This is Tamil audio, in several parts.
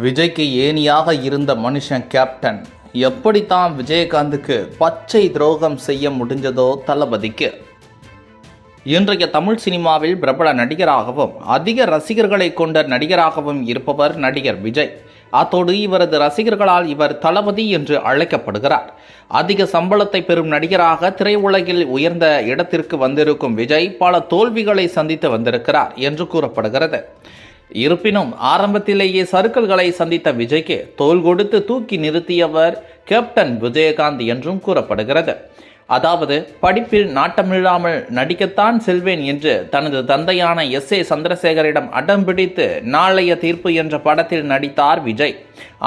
விஜய்க்கு ஏனியாக இருந்த மனுஷன் கேப்டன் எப்படித்தான் விஜயகாந்துக்கு பச்சை துரோகம் செய்ய முடிஞ்சதோ தளபதிக்கு. இன்றைய தமிழ் சினிமாவில் பிரபல நடிகராகவும் அதிக ரசிகர்களை கொண்ட நடிகராகவும் இருப்பவர் நடிகர் விஜய். அத்தோடு இவரது ரசிகர்களால் இவர் தளபதி என்று அழைக்கப்படுகிறார். அதிக சம்பளத்தை பெறும் நடிகராக திரையுலகில் உயர்ந்த இடத்திற்கு வந்திருக்கும் விஜய் பல தோல்விகளை சந்தித்து வந்திருக்கிறார் என்று கூறப்படுகிறது. இருப்பினும் ஆரம்பத்திலேயே சறுக்கல்களை சந்தித்த விஜய்க்கு தோல் கொடுத்து தூக்கி நிறுத்தியவர் கேப்டன் விஜயகாந்த் என்றும் கூறப்படுகிறது. அதாவது படிப்பில் நாட்டமில்லாமல் நடிக்கத்தான் செல்வேன் என்று தனது தந்தையான எஸ் ஏ சந்திரசேகரிடம் அடம் பிடித்து நாளைய தீர்ப்பு என்ற படத்தில் நடித்தார் விஜய்.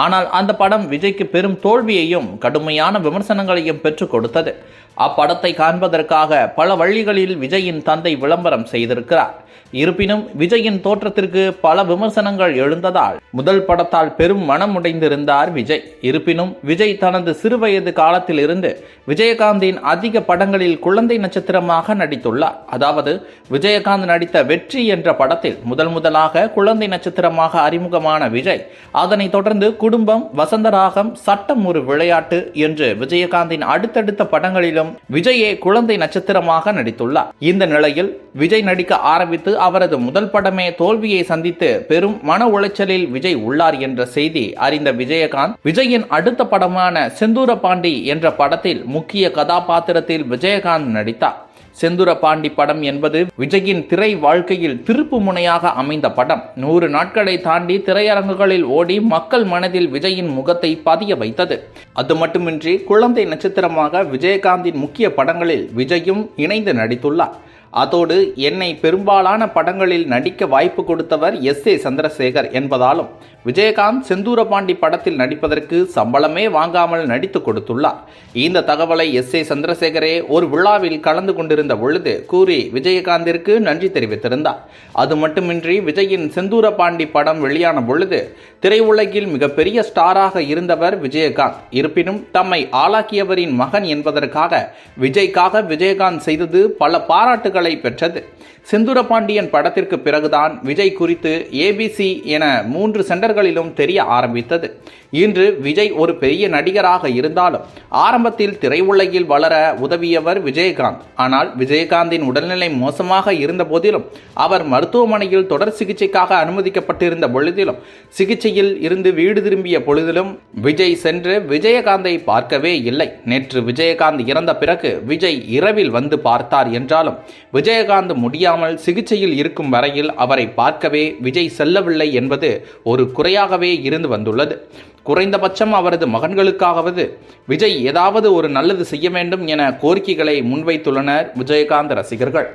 ஆனால் அந்த படம் விஜய்க்கு பெரும் தோல்வியையும் கடுமையான விமர்சனங்களையும் பெற்றுக் கொடுத்தது. அப்படத்தை காண்பதற்காக பல வழிகளில் விஜயின் தந்தை விளம்பரம் செய்திருக்கிறார். இருப்பினும் விஜயின் தோற்றத்திற்கு பல விமர்சனங்கள் எழுந்ததால் முதல் படத்தால் பெரும் மனம் உடைந்திருந்தார் விஜய். இருப்பினும் விஜய் தனது சிறுவயது காலத்திலிருந்து விஜயகாந்தின் அதிக படங்களில் குழந்தை நட்சத்திரமாக நடித்துள்ளார். அதாவது விஜயகாந்த் நடித்த வெற்றி என்ற படத்தில் முதல் முதலாக குழந்தை நட்சத்திரமாக அறிமுகமான விஜய் அதனைத் தொடர்ந்து குடும்பம் வசந்தராகம் சட்டம் ஒரு விளையாட்டு என்று விஜயகாந்தின் அடுத்தடுத்த படங்களிலும் விஜயே குழந்தை நட்சத்திரமாக நடித்துள்ளார். இந்த நிலையில் விஜய் நடிக்க ஆரம்பித்து அவரது முதல் படமே தோல்வியை சந்தித்து பெரும் மன உளைச்சலில் விஜய் உள்ளார் என்ற செய்தி அறிந்த விஜயகாந்த் விஜயின் அடுத்த படமான செந்தூர பாண்டி என்ற படத்தில் முக்கிய கதாபாத்திரத்தில் விஜயகாந்த் நடித்தார். செந்துர பாண்டி படம் என்பது விஜயின் திரை வாழ்க்கையில் திருப்பு முனையாக அமைந்த படம். நூறு நாட்களை தாண்டி திரையரங்குகளில் ஓடி மக்கள் மனதில் விஜயின் முகத்தை பதிய வைத்தது. அது மட்டுமின்றி குழந்தை நட்சத்திரமாக விஜயகாந்தின் முக்கிய படங்களில் விஜயும் இணைந்து நடித்துள்ளார். அதோடு என்னை பெரும்பாலான படங்களில் நடிக்க வாய்ப்பு கொடுத்தவர் எஸ் ஏ சந்திரசேகர் என்பதாலும் விஜயகாந்த் செந்தூரபாண்டி படத்தில் நடிப்பதற்கு சம்பளமே வாங்காமல் நடித்து கொடுத்துள்ளார். இந்த தகவலை எஸ் ஏ சந்திரசேகரே ஒரு விழாவில் கலந்து கொண்டிருந்த பொழுது கூறி விஜயகாந்திற்கு நன்றி தெரிவித்திருந்தார். அது மட்டுமின்றி விஜயின் செந்தூரபாண்டி படம் வெளியான பொழுது திரையுலகில் மிகப்பெரிய ஸ்டாராக இருந்தவர் விஜயகாந்த். இருப்பினும் தம்மை ஆளாக்கியவரின் மகன் என்பதற்காக விஜய்க்காக விஜயகாந்த் செய்தது பல பாராட்டுகள் பெற்றது. செந்தூரபாண்டியன் படத்திற்கு பிறகுதான் விஜய் குறித்து ஏபிசி என மூன்று சென்டர்களிலும் தெரிய ஆரம்பித்தது. இன்று விஜய் ஒரு பெரிய நடிகராக இருந்தாலும் ஆரம்பத்தில் திரையுலகில் வளர உதவியவர் விஜயகாந்த். ஆனால் விஜயகாந்தின் உடல்நிலை மோசமாக இருந்த போதிலும் அவர் மருத்துவமனையில் தொடர் சிகிச்சைக்காக அனுமதிக்கப்பட்டிருந்த பொழுதிலும் சிகிச்சையில் இருந்து வீடு திரும்பிய பொழுதிலும் விஜய் சென்று விஜயகாந்தை பார்க்கவே இல்லை. நேற்று விஜயகாந்த் இறந்த பிறகு விஜய் இரவில் வந்து பார்த்தார் என்றாலும் விஜயகாந்த் முடியாமல் சிகிச்சையில் இருக்கும் வரையில் அவரை பார்க்கவே விஜய் செல்லவில்லை என்பது ஒரு குறையாகவே இருந்து வந்துள்ளது. குறைந்தபட்சம் அவரது மகன்களுக்காகவது விஜய் ஏதாவது ஒரு நல்லது செய்ய வேண்டும் என கோரிக்கைகளை முன்வைத்துள்ளனர் விஜயகாந்த் ரசிகர்கள்.